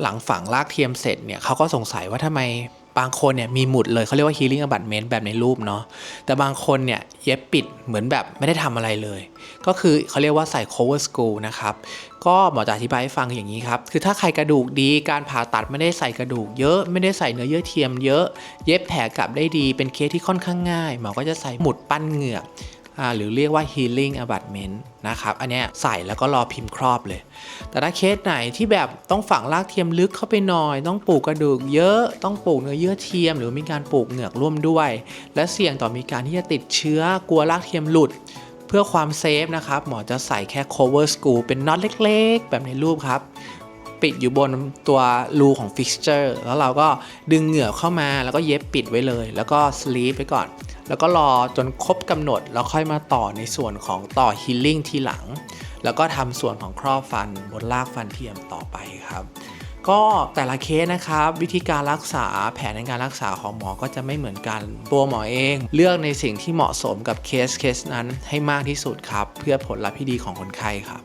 หลังฝังรากเทียมเสร็จเนี่ยเขาก็สงสัยว่าทำไมบางคนเนี่ยมีหมุดเลยเขาเรียกว่า healing abutment แบบในรูปเนาะแต่บางคนเนี่ยเย็บปิดเหมือนแบบไม่ได้ทำอะไรเลย ก็คือเขาเรียกว่าใส่ cover screw นะครับ ก็หมอจะอธิบายให้ฟังอย่างนี้ครับ คือถ้าใครกระดูกดีการผ่าตัดไม่ได้ใส่กระดูกเยอะ ไม่ได้ใส่เนื้อเยื่อเทียมเยอะ เย็บแผลกลับได้ดีเป็นเคสที่ค่อนข้างง่าย หมอก็จะใส่หมุดปั้นเหงือก หรือเรียกว่า healing abutment นะครับอันนี้ใส่แล้วก็รอพิมพ์ครอบเลย แต่ถ้าเคสไหนที่แบบต้องฝังรากเทียมลึกเข้าไปหน่อย ต้องปลูกกระดูกเยอะต้องปลูกเนื้อเยื่อเทียม หรือมีการปลูกเหงือกร่วมด้วย และเสี่ยงต่อมีการที่จะติดเชื้อกลัวรากเทียมหลุดเพื่อความเซฟนะครับ หมอจะใส่แค่ cover screw เป็นน็อตเล็กๆ แบบในรูปครับ ปิดอยู่บนตัวรูของ fixture แล้วเราก็ดึงเหงือกเข้ามาแล้วก็เย็บปิดไว้เลย แล้วก็ sleep ไปก่อน แล้วก็รอจนครบกำหนดแล้วค่อยมาต่อในส่วนของต่อ healing ทีหลัง แล้วก็ทำส่วนของครอบฟันบนรากฟันเทียมต่อไปครับก็แต่ละเคสนะครับ วิธีการรักษาแผนในการรักษาของหมอก็จะไม่เหมือนกันตัวหมอเอง เลือกในสิ่งที่เหมาะสมกับเคสเคสนั้นให้มากที่สุดครับ เพื่อผลลัพธ์ที่ดีของคนไข้ครับ